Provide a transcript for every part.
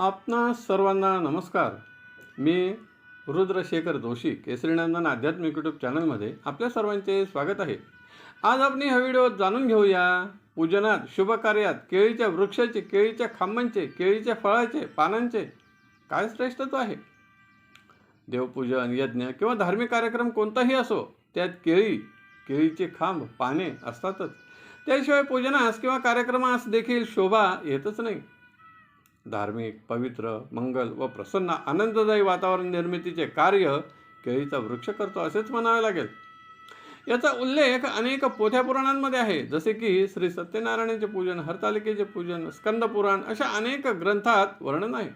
आपणा सर्वांना नमस्कार. मी रुद्रशेखर जोशी केसरीनंदन आध्यात्मिक यूट्यूब चॅनलमध्ये आपल्या सर्वांचे स्वागत आहे. आज आपण हा व्हिडिओ जाणून घेऊया. पूजनात शुभ कार्यात केळीच्या वृक्षाचे केळीच्या खांबांचे केळीच्या फळाचे पानांचे काय श्रेष्ठत्व आहे? देवपूजन यज्ञ किंवा धार्मिक कार्यक्रम कोणताही असो त्यात केळी केळीचे खांब पाने असतातच. त्याशिवाय पूजनास किंवा कार्यक्रमास देखील शोभा येतच नाही. धार्मिक पवित्र मंगल व प्रसन्न आनंददायी वातावरण निर्मितीचे कार्य केळीचा वृक्ष करतो असेच म्हणावे लागेल. याचा उल्लेख अनेक पोथ्या पुराणांमध्ये आहे. जसे की श्री सत्यनारायणाचे पूजन हरतालिकेचे पूजन स्कंद पुराण अशा अनेक ग्रंथात वर्णन आहे.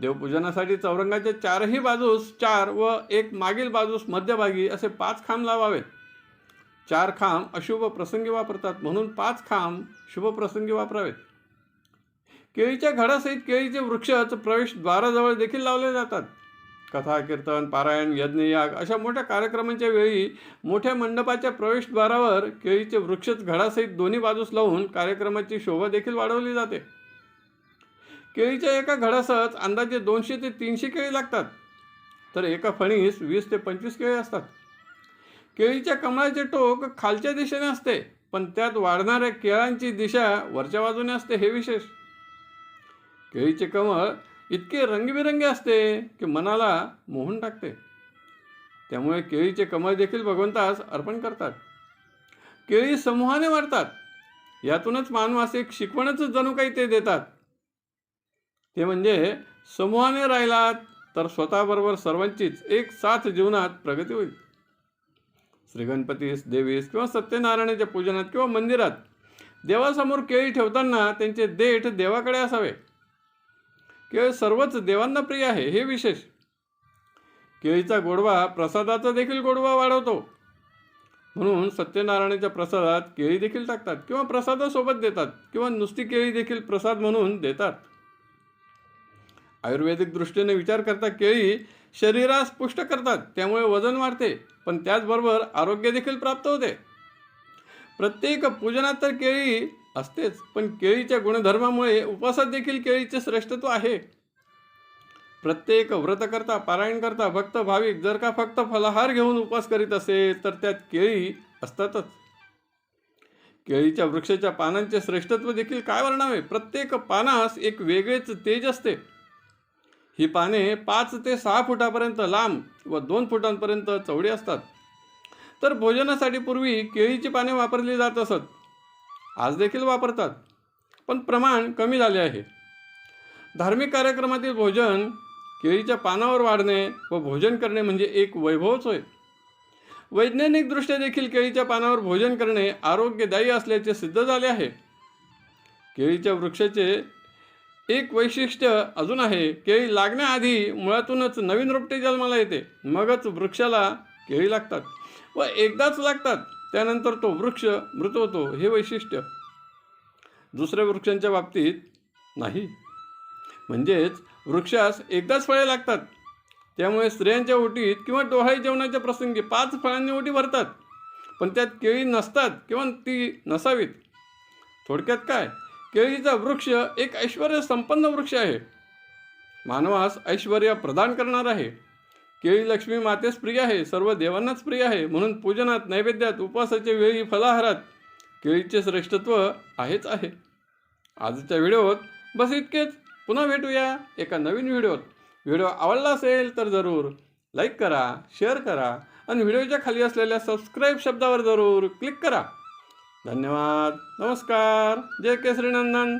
देवपूजनासाठी चौरंगाच्या चारही बाजूस चार व एक मागील बाजूस मध्यभागी असे पाच खांब लावावेत. चार खांब अशुभ प्रसंगी वापरतात म्हणून पाच खांब शुभ प्रसंगी वापरावेत. केळीच्या घडासहित केळीचे वृक्षच प्रवेशद्वाराजवळ देखील लावले जातात. कथा कीर्तन पारायण यज्ञयाग अशा मोठ्या कार्यक्रमांच्या वेळी मोठ्या मंडपाच्या प्रवेशद्वारावर केळीचे वृक्षच घडासहित दोन्ही बाजूस लावून कार्यक्रमाची शोभा देखील वाढवली जाते. केळीच्या एका घडासच अंदाजे दोनशे ते तीनशे केळी लागतात. तर एका फणीस वीस ते पंचवीस केळी असतात. केळीच्या कमळाचे टोक खालच्या दिशेने असते पण त्यात वाढणाऱ्या केळांची दिशा वरच्या बाजूने असते हे विशेष. केळीचे कमळ इतके रंगबिरंगी असते की मनाला मोहून टाकते. त्यामुळे केळीचे कमळ देखील भगवंतास अर्पण करतात. केळी समूहाने वाढतात. यातूनच मानवास एक शिकवणच जणू काही ते देतात. ते म्हणजे समूहाने राहिलात तर स्वतःबरोबर सर्वांचीच एक साथ जीवनात प्रगती होईल. श्री गणपतीस देवीस किंवा सत्यनारायणाच्या पूजनात किंवा मंदिरात देवासमोर केळी ठेवताना त्यांचे देठ देवाकडे असावे. केळ सर्वच देवांना प्रिय आहे हे विशेष. केळीचा गोडवा प्रसादाचा देखील गोडवा वाढवतो. म्हणून सत्यनारायणाच्या प्रसादात केळी देखील टाकतात किंवा प्रसादासोबत देतात किंवा नुसती केळी देखील प्रसाद म्हणून देतात. आयुर्वेदिक दृष्टीने विचार करता केळी शरीरास पुष्ट करतात त्यामुळे वजन वाढते पण त्याचबरोबर आरोग्य देखील प्राप्त होते. प्रत्येक पूजनात तर केळी असतेच. पण केळीच्या गुणधर्मामुळे उपवासात देखील केळीचे श्रेष्ठत्व आहे. प्रत्येक व्रतकर्ता पारायण करता भक्त भाविक जर का फक्त फलाहार घेऊन उपवास करीत असेल तर त्यात केळी असतातच. केळीच्या वृक्षाच्या पानांचे श्रेष्ठत्व देखील काय वर्णावे? प्रत्येक पानास एक वेगळेच तेज असते. ही पाने पाच ते सहा फुटापर्यंत लांब व दोन फुटांपर्यंत चवडी असतात. तर भोजनासाठी पूर्वी केळीची पाने वापरली जात असत. आज देखील वापरतात. पण प्रमाण कमी झाले आहे. धार्मिक कार्यक्रमातील भोजन केळीच्या पानावर वाढणे व भोजन करणे म्हणजे एक वैभवच होय. वैज्ञानिकदृष्ट्या देखील केळीच्या पानावर भोजन करणे आरोग्यदायी असल्याचे सिद्ध झाले आहे. केळीच्या वृक्षाचे एक वैशिष्ट्य अजून आहे. केळी लागण्याआधी मुळातूनच नवीन रोपटे जन्माला येते. मगच वृक्षाला केळी लागतात व एकदाच लागतात. त्यानंतर तो वृक्ष मृत होतो हे वैशिष्ट्य. दुसऱ्या वृक्षांच्या बाबतीत नाही. म्हणजेच वृक्षास एकदाच फळे लागतात. त्यामुळे स्त्रियांच्या ओटीत किंवा डोहाळी जेवणाच्या प्रसंगी पाच फळांनी ओटी भरतात. पण त्यात केळी नसतात किंवा ती नसावीत. थोडक्यात काय? केळीचा वृक्ष एक ऐश्वर संपन्न वृक्ष आहे. मानवास ऐश्वर प्रदान करणार आहे. केळी लक्ष्मी मातेस प्रिय आहे सर्व देवांनाच प्रिय आहे. म्हणून पूजनात नैवेद्यात उपवासाच्या वेळी फलाहारात केळीचे श्रेष्ठत्व आहेच आहे. आजच्या व्हिडिओत बस इतकेच. पुन्हा भेटूया एका नवीन व्हिडिओत. व्हिडिओ आवडला असेल तर जरूर लाईक करा शेअर करा आणि व्हिडिओच्या खाली असलेल्या सबस्क्राईब शब्दावर जरूर क्लिक करा. धन्यवाद. नमस्कार. जय केसरी नंदन.